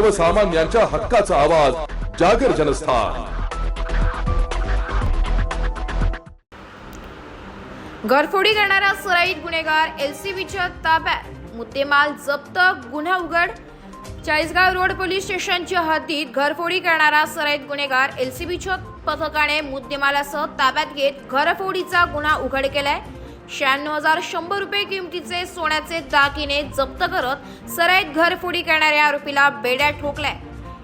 सर्वसामान्यांच्या हक्काचा आवाज जागर जनस्थान. घरफोडी करणारा सराईत गुन्हेगार एलसीबीच्या ताब्यात. मुद्देमाल जप्त गुन्हा उघड. चाळीसगाव रोड पोलीस स्टेशनच्या हद्दीत घरफोडी करणारा सराईत गुन्हेगार एलसीबीच्या पथकाने मुद्देमालासह ताब्यात घेत घरफोडीचा गुन्हा उघड केलाय. शहाण्णव हजार शंभर रुपये किमतीचे सोन्याचे दागिने जप्त करत सराईत घरफोडी करणाऱ्या आरोपीला बेड्या ठोकलाय.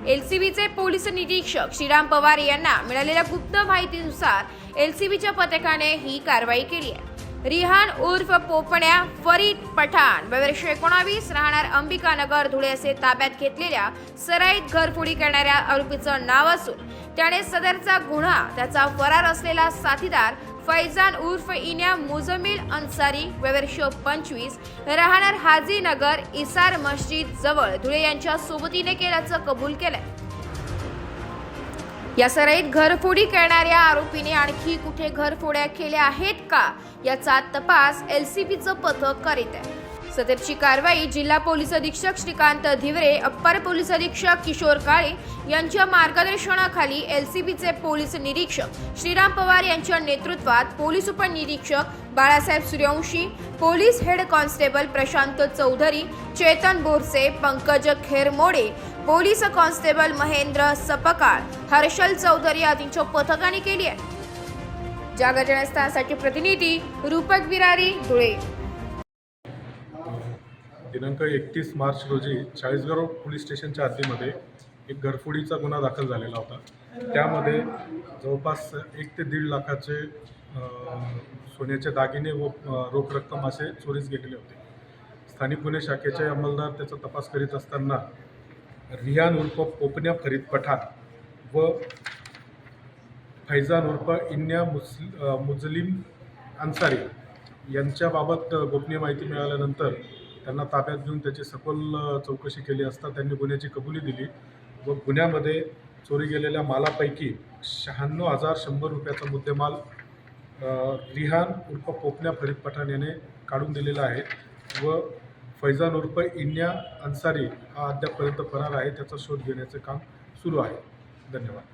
एलसीबीचे पोलीस निरीक्षक श्रीराम पवार यांना मिळालेल्या गुप्त माहितीनुसार एलसीबीच्या पथकाने ही कारवाई केली आहे. रिहान उर्फ पोपण्या फरीद पठाण वर्ष एकोणावीस राहणार अंबिकानगर धुळे असे ताब्यात घेतलेल्या सराईत घरफोडी करणाऱ्या आरोपीचं नाव असून त्याने सदरचा गुन्हा त्याचा फरार असलेला साथीदार फैजान उर्फ इन्या मुजमिल अन्सारी वर्ष पंचवीस राहणार हाजीनगर इसार मस्जिद जवळ धुळे यांच्या सोबतीने केल्याचं कबूल केलंय. या सराईत घरफोडी करणाऱ्या आरोपीने आणखी कुठे घरफोड्या केल्या आहेत का याचा तपास एलसीबीचं पथक करीत आहे. सदरची कारवाई जिल्हा पोलीस अधीक्षक श्रीकांत धिवरे अप्पर पोलीस अधीक्षक किशोर काळे यांच्या मार्गदर्शनाखाली एलसीबीचे पोलीस निरीक्षक श्रीराम पवार यांच्या नेतृत्वात पोलीस उपनिरीक्षक Balasaheb Suryavanshi police head constable Prashant Chaudhari Chetan Borse Pankaj Khermode police constable Mahendra Sapkal Harshal Chaudhari आदींच्या पथकाने केली आहे. जागर प्रतिनिधी रूपक विरारी धुळे. दिनांक एकतीस मार्च रोजी चाळीसगाव पोलीस स्टेशनच्या हद्दीमध्ये एक घरफोडीचा गुन्हा दाखल झालेला होता. त्यामध्ये जवळपास एक ते दीड लाखाचे सोन्याचे दागिने व रोख रक्कम असे चोरीस गेलेले होते. स्थानिक गुन्हे शाखेचे अंमलदार त्याचा तपास करीत असताना रियान उर्फ पोपन्या फरीद पठाण व फैजान उर्फ इन्या मुस्ल मुजलिम अन्सारी यांच्याबाबत गोपनीय माहिती मिळाल्यानंतर त्यांना ताब्यात घेऊन त्याची सखोल चौकशी केली असता त्यांनी गुन्ह्याची कबुली दिली व गुन्ह्यामध्ये चोरी गेलेल्या मालापैकी शहाण्णव हजार शंभर रुपयाचा मुद्देमाल रिहान उर्फ पोपण्या फरीद पठाण याने काढून दिलेला आहे व फैजान उर्फ इन्या अन्सारी हा अद्यापपर्यंत फरार आहे. त्याचा शोध घेण्याचे काम सुरू आहे. धन्यवाद.